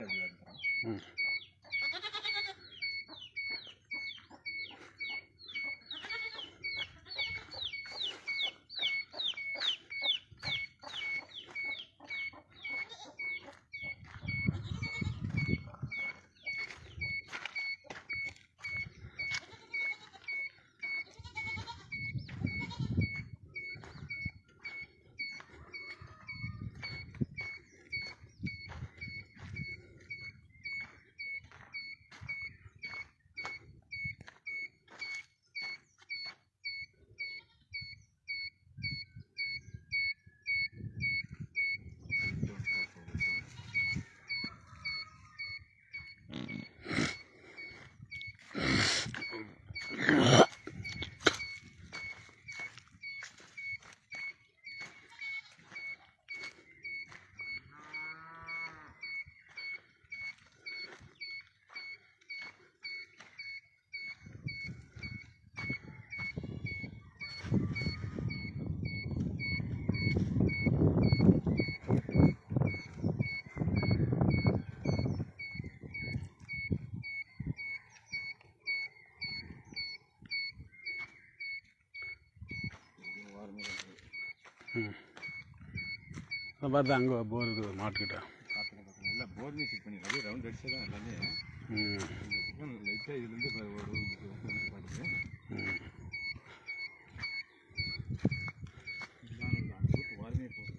அப்படி வருது ம் ம் அதை பார்த்து அங்கே போர் இருக்குது மாட்டுக்கிட்ட இல்லை போர் மியூசிக் பண்ணி அப்படியே ரவுண்ட் அடிச்சு தான் எல்லாமே லைட்டாக இதுலேருந்து இப்போ ஒரு இது பாட்டுது ம் இதுதான் இல்லை அந்த ரூட் வாரமே போகுது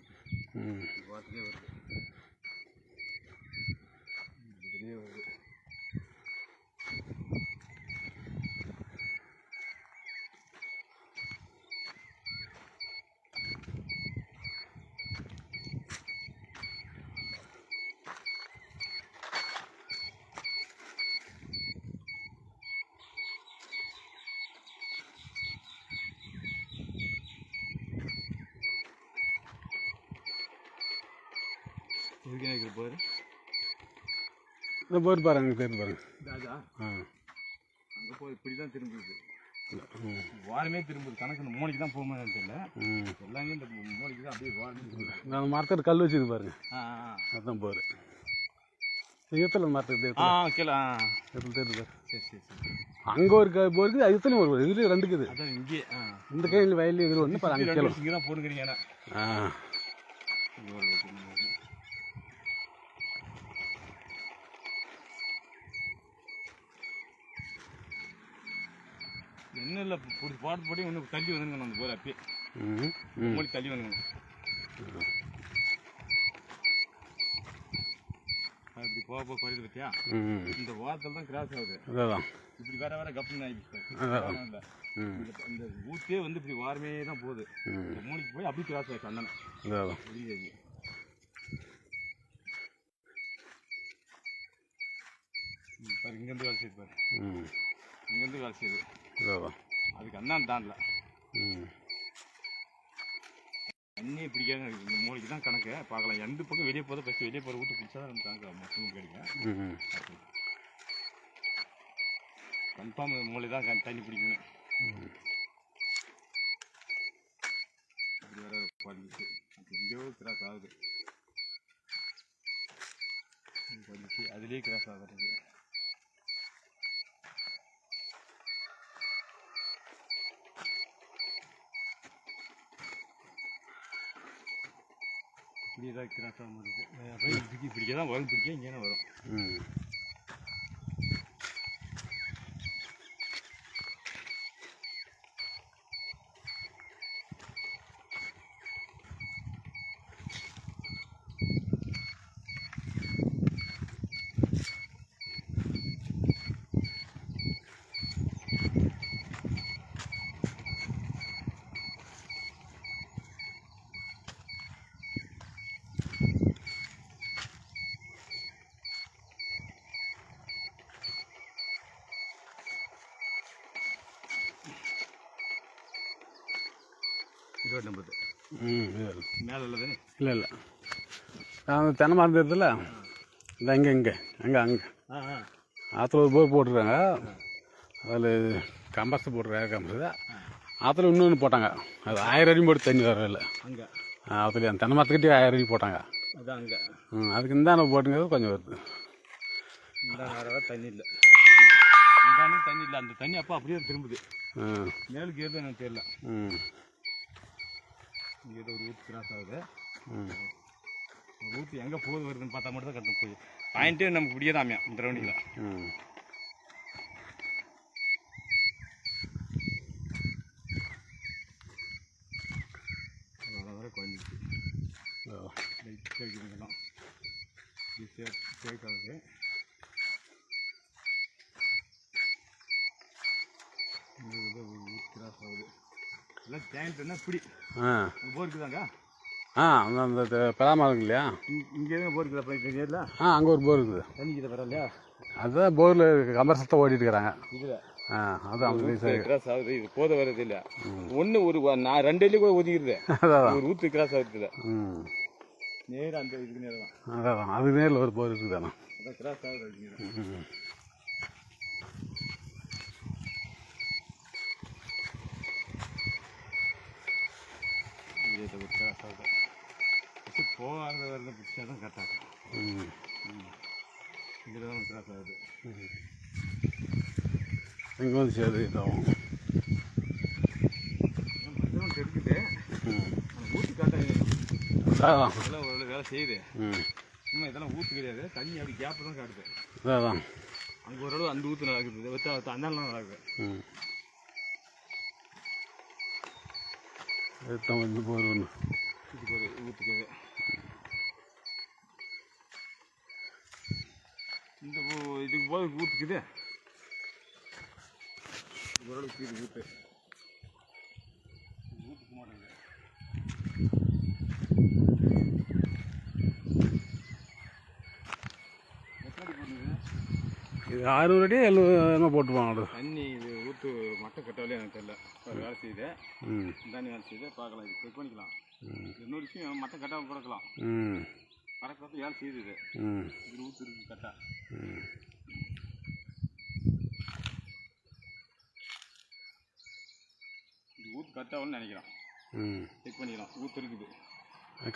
ம் வாரத்துலேயே வருது இதுலேயே வருது எனக்கு பாரு இந்த போர் பாருங்க அங்கே தெரியுது பாருங்க ஆ. அங்கே போய் இப்படி தான் திரும்புது வாரமே திரும்புது. கணக்கு இந்த மூளைக்கு தான் போகுமான்னு தெரியல. எல்லாமே இந்த மூளைக்கு தான் அப்படியே வாரமே நான் மரத்தில் கல் வச்சுது பாருங்க. அதுதான் போர் ஈத்தல மரத்துக்கு ஆ கீழே ஆ தெரியுது பாரு. சரி சரி சரி அங்கே ஒரு க- போர் இருக்குது இதுலேயும் ஒரு போர் இதுலேயும் ரெண்டு இருக்குது அதான் இங்கே இந்த கையில் வயலில் இதில் ஒன்று பாரு அங்கே தான் போனுக்கிறீங்க ஏன்னா. ஆ. என்ன இல்லை பிடிச்சி பாட்டு போட்டு ஒன்று தள்ளி வந்துங்க அந்த போர் அப்பயே. ம் ம். மூடி தள்ளி வந்துங்க இப்படி போக போக குறையுது பத்தியா? இந்த வாரத்தில் தான் கிராஸ் ஆகுது. அதான். இப்படி வேற வேற கப்புன்னு ஆகிடுச்சு இந்த ஊத்தே வந்து இப்படி வாரமே தான் போகுது. இந்த மூளைக்கு போய் அப்படி கிராஸ் ஆகிடுச்சு அண்ணன். அதான். வெளியே பாரு இங்கேருந்து வேலை செய்யுது பாரு. ம். இங்கேருந்து வேலை செய்யுது. அதுக்கு அண்ணன் தாண்டல. தண்ணியே பிடிக்காத இந்த மூளைக்கு தான் கணக்கு. பார்க்கலாம். எந்த பக்கம் வெளியே போதும் ஃபஸ்ட்டு வெளியே போகிற ஊற்று பிடிச்சா தான் கணக்கு மொத்தமும் கிடைக்கும் கன்ஃபார்ம் மூளை தான் தண்ணி பிடிக்கணும் அப்படி வேற அது எங்கேயோ கிராஸ் ஆகுது. அதுலேயே கிராஸ் ஆகுறது. இப்படி ஏதாவது கிராஸ் ஆகும் போது பிடிக்க பிடிக்க தான் வரும் பிடிக்க இங்கே வரும். ம் நம்பது ம் மேலே உள்ளதானே இல்லை இல்லை. அந்த தென்னை மரம் இருக்குதுல்ல இந்த இங்கே இங்கே. அங்கே அங்கே. ஆற்றுல ஒரு போர் போட்டிருக்காங்க. அதில் கம்பஸ் போட்டிருக்காங்க கம்பஸ் ஆற்றுல இன்னொன்று போட்டாங்க. அது ஆயிரம் அடி போட்டு தண்ணி வரல அங்கே. ஆற்றுல அந்த தென்னை மரத்துக்கிட்டே ஆயிரம் அடி போட்டாங்க. அதான் அங்கே. ம் அதுக்கு இந்தாண்ட போட்டுங்கிறது கொஞ்சம் வருது. இந்த தண்ணி இல்லை. தண்ணி இல்லை. அந்த தண்ணி அப்போ அப்படியே திரும்புது. ஆ. மேலுக்கு ஏதோ எனக்கு தெரியல. ம். இங்கே ஏதோ ஒரு ஊத்து கிராஸ் ஆகுது. ஒரு எங்கே போகுது வருதுன்னு பார்த்தா மட்டும் தான் கட்டணும் போய் பாயிண்ட்டே நமக்கு இப்படியே தான் அமையும் இந்த ரவுண்டிங்கில் ம். வர வர குறைஞ்சிச்சு ஓ. லைட்டாக இருக்குதுங்கெல்லாம் ஈஸியாக ஷேக் ஆகுது இங்கே ஏதோ ஒரு ஊத்து கிராஸ் ஆகுது ஜாயிண்ட்னா இப்படி ஆ. போர் இருக்குதாங்க? ஆ அந்த அந்த பெறாம இருக்கு இல்லையா? இங்கே போர் இருக்குதா ஆ அங்கே ஒரு போர் இருக்குது. தண்ணி கிட்ட அதுதான் போரில் கமர்சத்தை ஓடிட்டு இருக்கிறாங்க. இதில்? ஆ அந்த சரி கிராஸ் ஆகுது. இது போத இல்லை. ஒன்று ஒரு நான் ரெண்டு அள்ளி கூட ஒதுக்கிடுது ஒரு ஊத்து கிராஸ் ஆகுது ம். நேராக அந்த இதுக்கு நேரம் தான். அதான் அது நேரில் ஒரு போர் இருக்குதாண்ணா அதான் கிராஸ் ஆகுது அதுக்கு இது கிராஸ் ஆகுது ஃபஸ்ட்டு போகாத வரத பிடிச்சா தான் கரெக்டாக இதில் தான் கிராஸ் ஆகுது இங்கே வந்து சேது இதாகும் அந்த ஊத்து காட்டாங்க இதெல்லாம் ஒரு வேலை செய்யுது. ம். சும்மா இதெல்லாம் ஊத்து கிடையாது. தண்ணி அப்படி கேப்பு தான் காட்டுது. அதான் அங்கே ஒரு அளவு அந்த ஊத்து நடக்குது அந்தாலாம் நடக்குது ம் எடுத்தான் வந்து ஒரு ஊத்துக்குது இந்த ஊ- இதுக்கு போது ஊத்துக்குது இது ஓரளவுக்கு இது இது ஊத்துக்க மாட்டேங்குது இது அறுநூறு அடி எழுநூறு போட்டுருவாங்க தண்ணி ஊத்து மட்டை கட்டாலே எனக்கு தெரியல. ஒரு வேலை செய்யுது ம். தண்ணி வேலை செய்யுது பார்க்கலாம் இது செக் பண்ணிக்கலாம். இன்னொரு விஷயம் மட்டை கட்டாமல் கொடுக்கலாம் ம். பறக்கிறது வேலை செய்யுது இது. ம். இது ஊத்து இருக்கு கட்டா. இது ஊத்து கட்டாகலன்னு நினைக்கிறேன். ம். செக் பண்ணிக்கலாம். ஊத்து இருக்குது.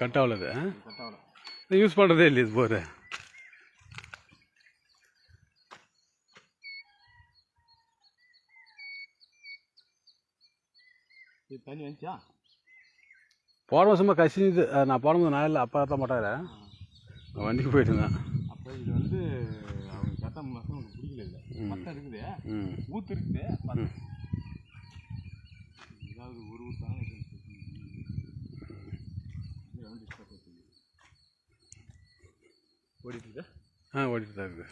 கட் ஆகல இது இது கட்டாகல யூஸ் பண்ணுறதே இல்லை இது போர் தண்ணி வந்துச்சா போன வருஷமாக கசிஞ்சுது நான் போனது நான் இல்லை அப்பா தான் மாட்டாரு நான் வண்டிக்கு போயிட்டு இருந்தேன் அப்போ இது வந்து அவங்க கட்டா மாதம் உங்களுக்கு பிடிக்கல இல்லை மட்டம் இருக்குது ஊத்து இருக்குது. ஏதாவது ஒரு ஊத்தான ஓடிட்டு இருக்கா ஆ ஓடிட்டு தான் இருக்குது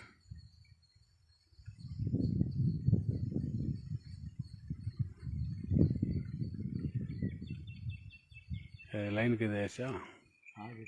லைனுக்கு இது ஆச்சா ஆகுது